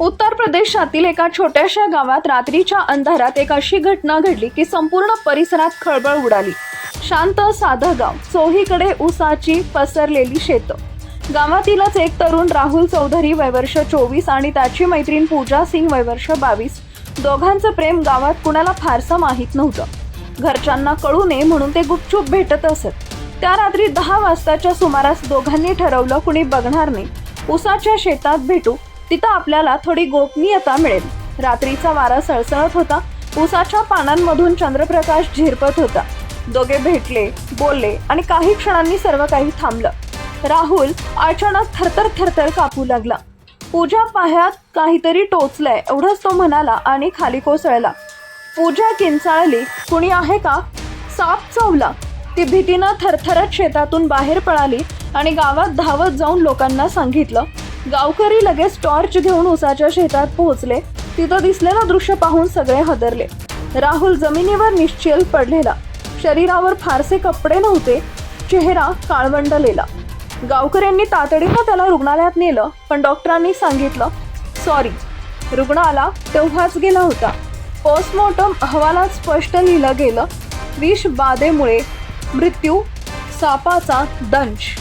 उत्तर प्रदेशातील एका छोट्याशा गावात रात्रीच्या अंधारात एक अशी घटना घडली की संपूर्ण परिसरात खळबळ उडाली. शांत साधं गाव. चोहीकडे ऊसाची पसरलेली शेतं. गावातीलच एक तरुण राहुल चौधरी वयवर्ष चोवीस आणि त्याची मैत्रीण पूजा सिंग वयवर्ष बावीस. दोघांचं प्रेम गावात कुणाला फारसं माहीत नव्हतं. घरच्यांना कळू नये म्हणून ते गुपचूप भेटत असत. त्या रात्री दहा वाजताच्या सुमारास दोघांनी ठरवलं कुणी बघणार नाही. उसाच्या शेतात भेटू. तिथं आपल्याला थोडी गोपनीयता मिळेल. रात्रीचा वारा सळसळत होता. उसाच्या पानांमधून चंद्रप्रकाश झिरपत होता. दोघे भेटले बोलले आणि काही क्षणांनी सर्व काही थांबलं. राहुल अचानक थरथर थरथर कापू लागला. पूजा पाह्यात काहीतरी टोचलंय एवढंच तो म्हणाला आणि खाली कोसळला. पूजा किंचाळली कुणी आहे का? साप चावला ती भीतीनं थरथरत शेतातून बाहेर पळाली आणि गावात धावत जाऊन लोकांना सांगितलं गावकरी लगेच टॉर्च घेऊन उसाच्या शेतात पोहोचले. तिथं दिसलेलं दृश्य पाहून सगळे हदरले. राहुल जमिनीवर निश्चल पडलेला. शरीरावर फारसे कपडे नव्हते. चेहरा काळवंडलेला. गावकऱ्यांनी तातडीनं त्याला रुग्णालयात नेलं पण डॉक्टरांनी सांगितलं सॉरी रुग्ण आला तेव्हाच गेला होता. पोस्टमॉर्टम अहवालात स्पष्ट लिहिलं गेलं विष बाधेमुळे मृत्यू सापाचा दंश.